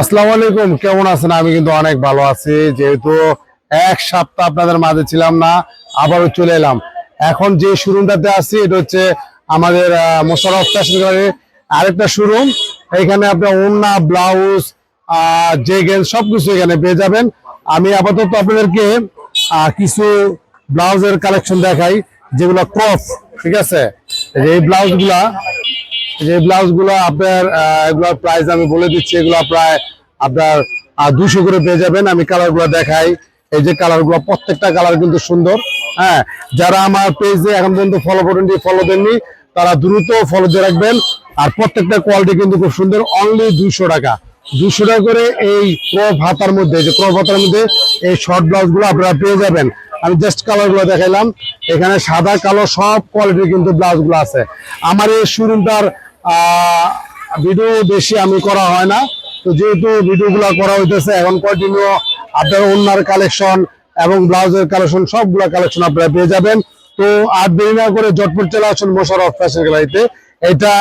আসসালামু আলাইকুম, কেমন আছেন? আমি কিন্তু অনেক ভালো আছি। যেহেতু এক সপ্তাহ আপনাদের মাঝে ছিলাম না, আবারও চলে এলাম। এখন যে শোরুমটাতে আছি, এটা হচ্ছে আমাদের মোশারফ ফ্যাশন আরেকটা শোরুম। এখানে আপনার ওন্না ব্লাউজ জেগেন সবকিছু এখানে পেয়ে যাবেন। আমি আপাতত আপনাদেরকে কিছু ব্লাউজের কালেকশন দেখাই, যেগুলো ক্রস ঠিক আছে? এই ব্লাউজগুলা যে ব্লাউজগুলো আপনার এগুলোর প্রাইস আমি বলে দিচ্ছি, এগুলো প্রায় আপনার দুশো করে পেয়ে যাবেন। আমি কালারগুলো দেখাই। এই যে কালারগুলো প্রত্যেকটা কালার কিন্তু সুন্দর হ্যাঁ? যারা আমার পেজে এখন পর্যন্ত ফলো করেননি ফলো দেননি, তারা দ্রুত ফলো দিয়ে রাখবেন। আর প্রত্যেকটা কোয়ালিটি কিন্তু খুব সুন্দর অনলি দুশো টাকা। দুশো টাকা করে এই ক্রপ হাতার মধ্যে যে ক্রপ হাতার মধ্যে এই শর্ট ব্লাউজগুলো আপনারা পেয়ে যাবেন। আমি জাস্ট কালারগুলো দেখাইলাম। এখানে সাদা, কালো সব কোয়ালিটির কিন্তু ব্লাউজগুলো আছে। আমার এই শোরুমটার ভিডিও বেশি আমি করা হয় না। তো যেহেতু ভিডিও গুলা করা হইতেছে, এখন কন্টিনিউ আপনার ওনার কালেকশন এবং ব্লাউজের কালেকশন সবগুলা কালেকশন আপনারা পেয়ে যাবেন। তো আর দেরি না করে জটপুর চলে আসুন মোশারফ ফ্যাশন গ্যালারিতে এটা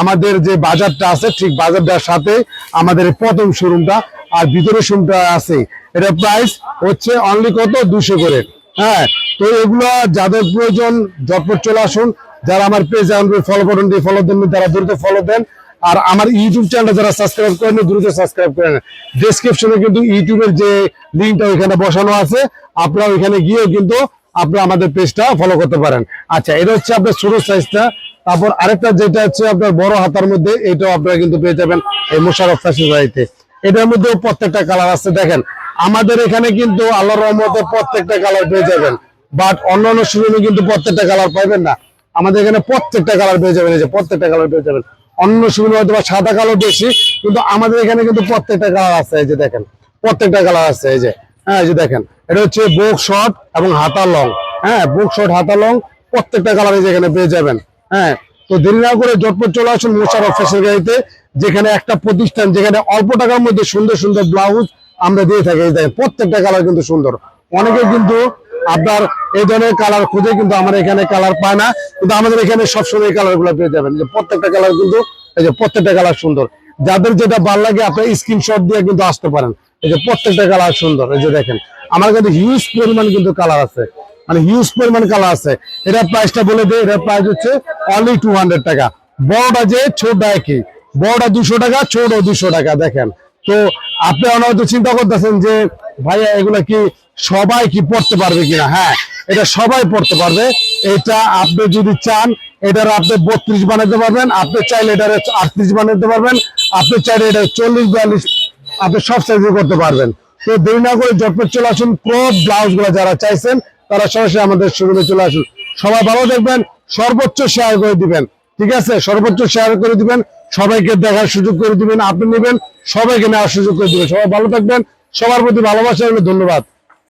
আমাদের যে বাজারটা আছে, ঠিক বাজারটার সাথে আমাদের প্রথম শোরুমটা আর ভিতরে শোরুমটা আছে। এটা প্রাইস হচ্ছে অনলি কত? দুশো করে। হ্যাঁ তো এগুলো যাদের প্রয়োজন জটপট চলে আসুন। যারা আমার পেজ ফলো করেন ফলো দেন তারা দ্রুত ফলো দেন। আর আমার ইউটিউব চ্যানেলটা যারা সাবস্ক্রাইব করেন দ্রুত সাবস্ক্রাইব করেন। ডেসক্রিপশনে কিন্তু ইউটিউবের যে লিঙ্কটা ওইখানে বসানো আছে। আপনারা ওইখানে গিয়েও কিন্তু আপনারা আমাদের পেজটা ফলো করতে পারেন। আচ্ছা এটা হচ্ছে আপনার ছোট সাইজটা তারপর আরেকটা যেটা হচ্ছে আপনার বড় হাতার মধ্যে, এটাও আপনারা কিন্তু পেয়ে যাবেন এই মোশারফ ফ্যাশন বাড়িতে। এটার মধ্যেও প্রত্যেকটা কালার আছে, দেখেন। আমাদের এখানে কিন্তু আল্লাহর রহমতে প্রত্যেকটা কালার পেয়ে যাবেন। বাট অন্যান্য শোরুমে কিন্তু প্রত্যেকটা কালার পাবেন না। আমাদের এখানে প্রত্যেকটা কালার পেয়ে যাবেন, এই যে প্রত্যেকটা কালার পেয়ে যাবেন। অন্য শোরুমে হয়তো বা সাদা কালো বেশি, কিন্তু আমাদের এখানে কিন্তু প্রত্যেকটা কালার আছে, এই যে দেখেন। প্রত্যেকটা কালার আছে, এই যে। হ্যাঁ এই যে দেখেন। এটা হচ্ছে বুক শর্ট এবং হাতা লং হ্যাঁ বুক শর্ট হাতা লং প্রত্যেকটা কালার এই যে এখানে পেয়ে যাবেন। হ্যাঁ তো দেরি না করে জটপট চলে আসুন মোশারফ ফ্যাশন গাড়িতে যেখানে একটা প্রতিষ্ঠান, যেখানে অল্প টাকার মধ্যে সুন্দর সুন্দর ব্লাউজ আমরা দিয়ে থাকি। এই দেখেন, প্রত্যেকটা কালার কিন্তু সুন্দর। অনেকে কিন্তু আপনার এই ধরনের কালার খুঁজে কিন্তু আমার এখানে কালার পায় না। কিন্তু আমাদের এখানে সবসময় কালারগুলো পেয়ে যাবেন। প্রত্যেকটা কালার কিন্তু, এই যে প্রত্যেকটা কালার সুন্দর। যাদের যেটা ভালো লাগে আপনার স্ক্রিনশট দিয়ে কিন্তু আসতে পারেন। এই যে প্রত্যেকটা কালার সুন্দর। এই যে দেখেন, আমার কাছে হিউজ পরিমাণ কিন্তু কালার আছে। মানে হিউজ পরিমাণ কালার আছে। এটার প্রাইসটা বলে দেয় এটার প্রাইস হচ্ছে অনলি টু হান্ড্রেড টাকা। বড়টা যে ছোটটা একই। বড়টা দুশো টাকা, ছোট দুশো টাকা, দেখেন। তো আপনি হয়তো চিন্তা করতেছেন যে, ভাইয়া, এগুলা কি সবাই কি পড়তে পারবে কিনা? হ্যাঁ। এটা সবাই পড়তে পারবে। এটা আপনি যদি চান, এটার আপনি বত্রিশ বানাতে পারবেন, আপনি চাইলে এটার আটত্রিশ বানাতে পারবেন, আপনি চাইলে এটা চল্লিশ, বিয়াল্লিশ, আপনি সব সাইজে করতে পারবেন। তো দেরি না করে জটপট চলে আসুন ক্রপ ব্লাউজগুলো যারা চাইছেন, তারা সরাসরি আমাদের শোরুমে চলে আসুন। সবাই ভালো দেখবেন সর্বোচ্চ শেয়ার করে দিবেন, ঠিক আছে? সর্বোচ্চ শেয়ার করে দিবেন, সবাইকে দেখার সুযোগ করে দিবেন, আপনি নেবেন, সবাইকে নেওয়ার সুযোগ করে দিবেন। সবাই ভালো থাকবেন, সবার প্রতি ভালোবাসা রইল। ধন্যবাদ।